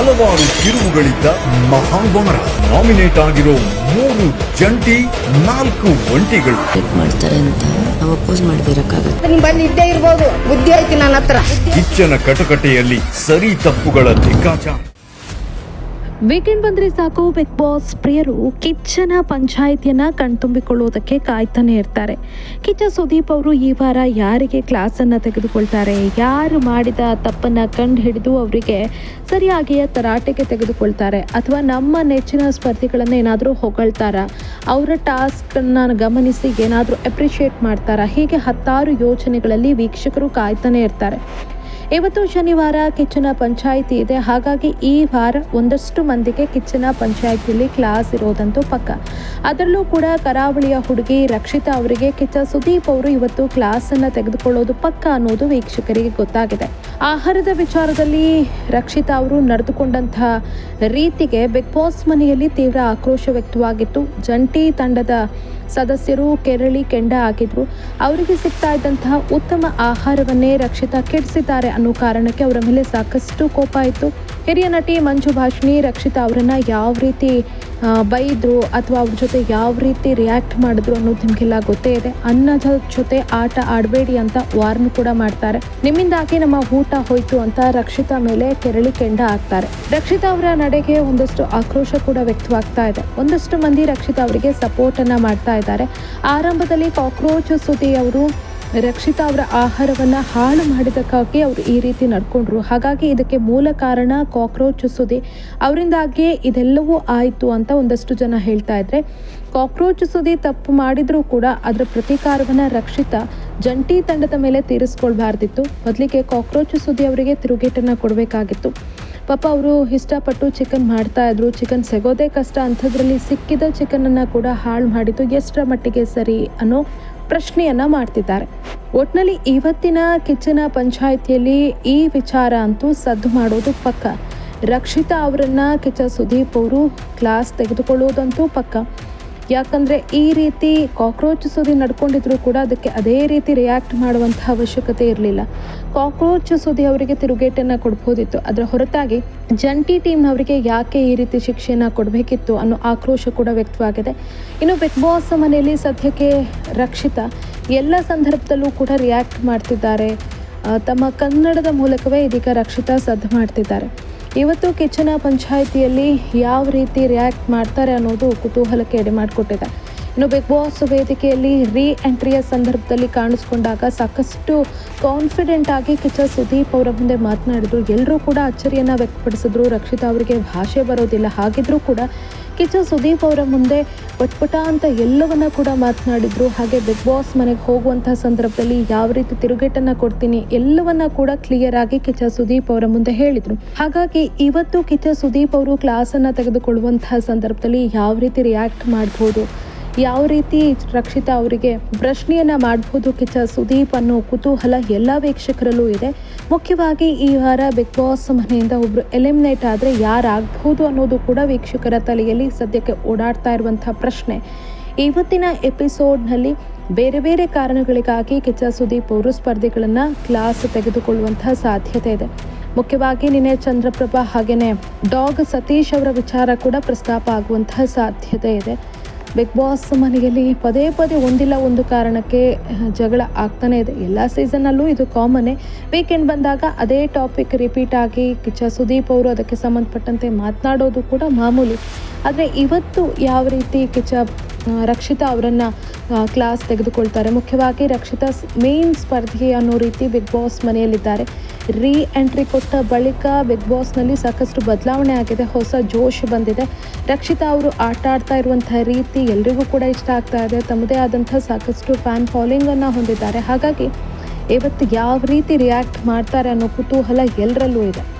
ಹಲವಾರು ತಿರುವುಗಳಿದ್ದ ಮಹಾವಾರ. ನಾಮಿನೇಟ್ ಆಗಿರೋ ಮೂರು ಜಂಟಿ ನಾಲ್ಕು ಒಂಟಿಗಳು. ಮಾಡ್ತಾರೆ ಅಂತ. ನಾವು ಅಪೋಸ್ ಮಾಡದಿರಕ್ಕಾಗತ್ತೆ. ನಿಮ್ ಬಂದು ಇದ್ದೇ ಇರ್ಬೋದು. ಬುದ್ಧಿ ಐತಿ ನನ್ನ ಹತ್ರ. ಕಿಚ್ಚನ ಕಟಕಟೆಯಲ್ಲಿ ಸರಿ ತಪ್ಪುಗಳ ಲೆಕ್ಕಾಚಾರ. ವೀಕೆಂಡ್ ಬಂದ್ರೆ ಸಾಕು ಬಿಗ್ ಬಾಸ್ ಪ್ರಿಯರು ಕಿಚ್ಚನ ಪಂಚಾಯಿತಿಯನ್ನ ಕಣ್ತುಂಬಿಕೊಳ್ಳುವುದಕ್ಕೆ ಕಾಯ್ತಾನೆ ಇರ್ತಾರೆ. ಕಿಚ್ಚ ಸುದೀಪ್ ಅವರು ಈ ವಾರ ಯಾರಿಗೆ ಕ್ಲಾಸ್ ಅನ್ನ ತೆಗೆದುಕೊಳ್ತಾರೆ? ಯಾರು ಮಾಡಿದ ತಪ್ಪನ್ನ ಕಂಡು ಹಿಡಿದು ಅವರಿಗೆ ಸರಿಯಾಗಿ ತರಾಟೆಗೆ ತೆಗೆದುಕೊಳ್ತಾರೆ? ಅಥವಾ ನಮ್ಮ ನೆಚ್ಚಿನ ಸ್ಪರ್ಧಿಗಳನ್ನ ಏನಾದರೂ ಹೊಗಳ್ತಾರ? ಅವರ ಟಾಸ್ಕ್ ಅನ್ನ ಗಮನಿಸಿ ಏನಾದರೂ ಅಪ್ರಿಷಿಯೇಟ್ ಮಾಡ್ತಾರಾ? ಹೀಗೆ ಹತ್ತಾರು ಯೋಚನೆಗಳಲ್ಲಿ ವೀಕ್ಷಕರು ಕಾಯ್ತಾನೆ ಇರ್ತಾರೆ. ಇವತ್ತು ಶನಿವಾರ ಕಿಚ್ಚನ ಪಂಚಾಯಿತಿ ಇದೆ. ಹಾಗಾಗಿ ಈ ವಾರ ಒಂದಷ್ಟು ಮಂದಿಗೆ ಕಿಚ್ಚನ ಪಂಚಾಯಿತಿಯಲ್ಲಿ ಕ್ಲಾಸ್ ಇರೋದಂತೂ ಪಕ್ಕ. ಅದರಲ್ಲೂ ಕೂಡ ಕರಾವಳಿಯ ಹುಡುಗಿ ರಕ್ಷಿತಾ ಅವರಿಗೆ ಕಿಚ್ಚ ಸುದೀಪ್ ಅವರು ಇವತ್ತು ಕ್ಲಾಸ್ ಅನ್ನ ತೆಗೆದುಕೊಳ್ಳೋದು ಪಕ್ಕ ಅನ್ನೋದು ವೀಕ್ಷಕರಿಗೆ ಗೊತ್ತಾಗಿದೆ. ಆಹಾರದ ವಿಚಾರದಲ್ಲಿ ರಕ್ಷಿತಾ ಅವರು ನಡೆದುಕೊಂಡಂತಹ ರೀತಿಗೆ ಬಿಗ್ ಬಾಸ್ ಮನೆಯಲ್ಲಿ ತೀವ್ರ ಆಕ್ರೋಶ ವ್ಯಕ್ತವಾಗಿತ್ತು. ಜಂಟಿ ತಂಡದ ಸದಸ್ಯರು ಕೆರಳಿ ಕೆಂಡ ಹಾಕಿದ್ರು. ಅವರಿಗೆ ಸಿಗ್ತಾ ಇದ್ದಂತಹ ಉತ್ತಮ ಆಹಾರವನ್ನೇ ರಕ್ಷಿತಾ ಕೆಡಿಸಿದ್ದಾರೆ ಅನ್ನೋ ಕಾರಣಕ್ಕೆ ಅವರ ಮೇಲೆ ಸಾಕಷ್ಟು ಕೋಪ ಇತ್ತು ಹಿರಿಯ ನಟಿ ಮಂಜು ಭಾಷಿಣಿ, ರಕ್ಷಿತಾ ಅವರನ್ನು ಯಾವ ರೀತಿ ಬೈದರು ಅಥವಾ ಅವ್ರ ಜೊತೆ ಯಾವ ರೀತಿ ರಿಯಾಕ್ಟ್ ಮಾಡಿದ್ರು ಅನ್ನೋದು ನಿಮಗೆಲ್ಲ ಗೊತ್ತೇ ಇದೆ. ಅನ್ನದ ಜೊತೆ ಆಟ ಆಡಬೇಡಿ ಅಂತ ವಾರ್ನ್ ಕೂಡ ಮಾಡ್ತಾರೆ. ನಿಮ್ಮಿಂದಾಗಿ ನಮ್ಮ ಊಟ ಹೋಯ್ತು ಅಂತ ರಕ್ಷಿತಾ ಮೇಲೆ ಕೆರಳಿ ಕೆಂಡ ಹಾಕ್ತಾರೆ. ರಕ್ಷಿತಾ ಅವರ ನಡೆಗೆ ಒಂದಷ್ಟು ಆಕ್ರೋಶ ಕೂಡ ವ್ಯಕ್ತವಾಗ್ತಾ ಇದೆ. ಒಂದಷ್ಟು ಮಂದಿ ರಕ್ಷಿತಾ ಅವರಿಗೆ ಸಪೋರ್ಟ್ ಅನ್ನ ಮಾಡ್ತಾ ಇದ್ದಾರೆ. ಆರಂಭದಲ್ಲಿ ಕಾಕ್ರೋಚ್ ಸುದ್ದಿ ಅವರು ರಕ್ಷಿತಾ ಅವರ ಆಹಾರವನ್ನ ಹಾಳು ಮಾಡಿದಕ್ಕಾಗಿ ಅವರು ಈ ರೀತಿ ನಡ್ಕೊಂಡ್ರು. ಹಾಗಾಗಿ ಇದಕ್ಕೆ ಮೂಲ ಕಾರಣ ಕಾಕ್ರೋಚ್ ಸುದಿ. ಅವರಿಂದಾಗಿಯೇ ಇದೆಲ್ಲವೂ ಆಯಿತು ಅಂತ ಒಂದಷ್ಟು ಜನ ಹೇಳ್ತಾ ಇದ್ರೆ, ಕಾಕ್ರೋಚ್ ಸುದಿ ತಪ್ಪು ಮಾಡಿದ್ರೂ ಕೂಡ ಅದರ ಪ್ರತೀಕಾರವನ್ನ ರಕ್ಷಿತಾ ಜಂಟಿ ತಂಡದ ಮೇಲೆ ತೀರಿಸ್ಕೊಳ್ಬಾರ್ದಿತ್ತು. ಬದಲಿಗೆ ಕಾಕ್ರೋಚ್ ಸುದಿ ಅವರಿಗೆ ತಿರುಗೇಟನ್ನ ಕೊಡಬೇಕಾಗಿತ್ತು. ಪಾಪ ಅವರು ಇಷ್ಟಪಟ್ಟು ಚಿಕನ್ ಮಾಡ್ತಾ ಇದ್ರು. ಚಿಕನ್ ಸಿಗೋದೇ ಕಷ್ಟ. ಅಂಥದ್ರಲ್ಲಿ ಸಿಕ್ಕಿದ ಚಿಕನನ್ನು ಕೂಡ ಹಾಳು ಮಾಡಿದ್ದು ಎಷ್ಟರ ಮಟ್ಟಿಗೆ ಸರಿ ಅನ್ನೋ ಪ್ರಶ್ನೆಯನ್ನ ಮಾಡ್ತಿದ್ದಾರೆ. ಒಟ್ನಲ್ಲಿ ಇವತ್ತಿನ ಕಿಚ್ಚನ ಪಂಚಾಯಿತಿಯಲ್ಲಿ ಈ ವಿಚಾರ ಅಂತೂ ಸದ್ದು ಮಾಡೋದು ಪಕ್ಕ. ರಕ್ಷಿತಾ ಅವರನ್ನ ಕಿಚ್ಚ ಸುದೀಪ್ ಅವರು ಕ್ಲಾಸ್ ತೆಗೆದುಕೊಳ್ಳೋದಂತೂ ಪಕ್ಕ. ಯಾಕಂದ್ರೆ ಈ ರೀತಿ ಕಾಕ್ರೋಚ್ ಸುದಿ ನಡ್ಕೊಂಡಿದ್ರು ಕೂಡ ಅದಕ್ಕೆ ಅದೇ ರೀತಿ ರಿಯಾಕ್ಟ್ ಮಾಡುವಂತಹ ಅವಶ್ಯಕತೆ ಇರಲಿಲ್ಲ. ಕಾಕ್ರೋಚ್ ಸುದಿ ಅವರಿಗೆ ತಿರುಗೇಟನ್ನು ಕೊಡ್ಬೋದಿತ್ತು. ಅದರ ಹೊರತಾಗಿ ಜಂಟಿ ಟೀಮ್ನವರಿಗೆ ಯಾಕೆ ಈ ರೀತಿ ಶಿಕ್ಷೆಯನ್ನ ಕೊಡಬೇಕಿತ್ತು ಅನ್ನೋ ಆಕ್ರೋಶ ಕೂಡ ವ್ಯಕ್ತವಾಗಿದೆ. ಇನ್ನು ಬಿಗ್ ಬಾಸ್ ಮನೆಯಲ್ಲಿ ಸದ್ಯಕ್ಕೆ ರಕ್ಷಿತಾ ಎಲ್ಲ ಸಂದರ್ಭದಲ್ಲೂ ಕೂಡ ರಿಯಾಕ್ಟ್ ಮಾಡ್ತಿದ್ದಾರೆ. ತಮ್ಮ ಕನ್ನಡದ ಮೂಲಕವೇ ಇದೀಗ ರಕ್ಷಿತಾ ಸದ್ದು ಮಾಡ್ತಿದ್ದಾರೆ. ಇವತ್ತು ಕಿಚ್ಚನ ಪಂಚಾಯಿತಿಯಲ್ಲಿ ಯಾವ ರೀತಿ ರಿಯಾಕ್ಟ್ ಮಾಡ್ತಾರೆ ಅನ್ನೋದು ಕುತೂಹಲಕ್ಕೆ ಎಡೆ ಮಾಡಿಕೊಟ್ಟಿದೆ ಇನ್ನು ಬಿಗ್ ಬಾಸ್ ವೇದಿಕೆಯಲ್ಲಿ ರೀ ಎಂಟ್ರಿಯ ಸಂದರ್ಭದಲ್ಲಿ ಕಾಣಿಸ್ಕೊಂಡಾಗ ಸಾಕಷ್ಟು ಕಾನ್ಫಿಡೆಂಟ್ ಆಗಿ ಕಿಚ್ಚ ಸುದೀಪ್ ಅವರ ಮುಂದೆ ಮಾತನಾಡಿದ್ರು. ಎಲ್ಲರೂ ಕೂಡ ಅಚ್ಚರಿಯನ್ನು ವ್ಯಕ್ತಪಡಿಸಿದ್ರು. ರಕ್ಷಿತಾ ಅವರಿಗೆ ಭಾಷೆ ಬರೋದಿಲ್ಲ. ಹಾಗಿದ್ರೂ ಕೂಡ ಕಿಚ್ಚ ಸುದೀಪ್ ಅವರ ಮುಂದೆ ಪಟ್ಪಟ ಅಂತ ಎಲ್ಲವನ್ನ ಕೂಡ ಮಾತನಾಡಿದ್ರು. ಹಾಗೆ ಬಿಗ್ ಬಾಸ್ ಮನೆಗೆ ಹೋಗುವಂತಹ ಸಂದರ್ಭದಲ್ಲಿ ಯಾವ ರೀತಿ ತಿರುಗೇಟನ್ನ ಕೊಡ್ತೀನಿ ಎಲ್ಲವನ್ನ ಕೂಡ ಕ್ಲಿಯರ್ ಆಗಿ ಕಿಚ್ಚ ಸುದೀಪ್ ಅವರ ಮುಂದೆ ಹೇಳಿದ್ರು. ಹಾಗಾಗಿ ಇವತ್ತು ಕಿಚ್ಚ ಸುದೀಪ್ ಅವರು ಕ್ಲಾಸ್ ಅನ್ನ ತೆಗೆದುಕೊಳ್ಳುವಂತಹ ಸಂದರ್ಭದಲ್ಲಿ ಯಾವ ರೀತಿ ರಿಯಾಕ್ಟ್ ಮಾಡ್ಬೋದು? ಯಾವ ರೀತಿ ರಕ್ಷಿತ ಅವರಿಗೆ ಪ್ರಶ್ನೆಯನ್ನ ಮಾಡಬಹುದು ಕಿಚ್ಚ ಸುದೀಪ್ ಅನ್ನೋ ಕುತೂಹಲ ಎಲ್ಲ ವೀಕ್ಷಕರಲ್ಲೂ ಇದೆ. ಮುಖ್ಯವಾಗಿ ಈ ವಾರ ಬಿಗ್ ಬಾಸ್ ಮನೆಯಿಂದ ಒಬ್ರು ಎಲಿಮಿನೇಟ್ ಆದ್ರೆ ಯಾರಾಗಬಹುದು ಅನ್ನೋದು ಕೂಡ ವೀಕ್ಷಕರ ತಲೆಯಲ್ಲಿ ಸದ್ಯಕ್ಕೆ ಓಡಾಡ್ತಾ ಇರುವಂತಹ ಪ್ರಶ್ನೆ. ಇವತ್ತಿನ ಎಪಿಸೋಡ್ನಲ್ಲಿ ಬೇರೆ ಬೇರೆ ಕಾರಣಗಳಿಗಾಗಿ ಕಿಚ್ಚ ಸುದೀಪ್ ಅವರು ಸ್ಪರ್ಧೆಗಳನ್ನ ಕ್ಲಾಸ್ ತೆಗೆದುಕೊಳ್ಳುವಂತಹ ಸಾಧ್ಯತೆ ಇದೆ. ಮುಖ್ಯವಾಗಿ ನಿನ್ನೆ ಚಂದ್ರಪ್ರಭಾ ಹಾಗೇನೆ ಡಾಗ್ ಸತೀಶ್ ಅವರ ವಿಚಾರ ಕೂಡ ಪ್ರಸ್ತಾಪ ಆಗುವಂತಹ ಸಾಧ್ಯತೆ ಇದೆ. ಬಿಗ್ ಬಾಸ್ ಮನೆಯಲ್ಲಿ ಪದೇ ಪದೇ ಒಂದಿಲ್ಲ ಒಂದು ಕಾರಣಕ್ಕೆ ಜಗಳ ಆಗ್ತಾನೆ ಇದೆ. ಎಲ್ಲ ಸೀಸನ್ನಲ್ಲೂ ಇದು ಕಾಮನ್ನೇ ವೀಕೆಂಡ್ ಬಂದಾಗ ಅದೇ ಟಾಪಿಕ್ ರಿಪೀಟ್ ಆಗಿ ಕಿಚ್ಚ ಸುದೀಪ್ ಅವರು ಅದಕ್ಕೆ ಸಂಬಂಧಪಟ್ಟಂತೆ ಮಾತನಾಡೋದು ಕೂಡ ಮಾಮೂಲಿ. ಆದರೆ ಇವತ್ತು ಯಾವ ರೀತಿ ಕಿಚ್ಚ ರಕ್ಷಿತಾ ಅವರನ್ನು ಕ್ಲಾಸ್ ತೆಗೆದುಕೊಳ್ತಾರೆ. ಮುಖ್ಯವಾಗಿ ರಕ್ಷಿತಾ ಮೇನ್ ಸ್ಪರ್ಧಿ ಅನ್ನೋ ರೀತಿ ಬಿಗ್ ಬಾಸ್ ಮನೆಯಲ್ಲಿದ್ದಾರೆ. ರೀ ಎಂಟ್ರಿ ಕೊಟ್ಟ ಬಳಿಕ ಬಿಗ್ ಬಾಸ್ನಲ್ಲಿ ಸಾಕಷ್ಟು ಬದಲಾವಣೆ ಆಗಿದೆ. ಹೊಸ ಜೋಶ್ ಬಂದಿದೆ. ರಕ್ಷಿತಾ ಅವರು ಆಟ ಆಡ್ತಾ ಇರುವಂತಹ ರೀತಿ ಎಲ್ರಿಗೂ ಕೂಡ ಇಷ್ಟ ಆಗ್ತಾ ಇದೆ. ತಮ್ಮದೇ ಆದಂಥ ಸಾಕಷ್ಟು ಫ್ಯಾನ್ ಫಾಲೋಯಿಂಗನ್ನು ಹೊಂದಿದ್ದಾರೆ. ಹಾಗಾಗಿ, ಇವತ್ತು ಯಾವ ರೀತಿ ರಿಯಾಕ್ಟ್ ಮಾಡ್ತಾರೆ ಅನ್ನೋ ಕುತೂಹಲ ಎಲ್ಲರಲ್ಲೂ ಇದೆ.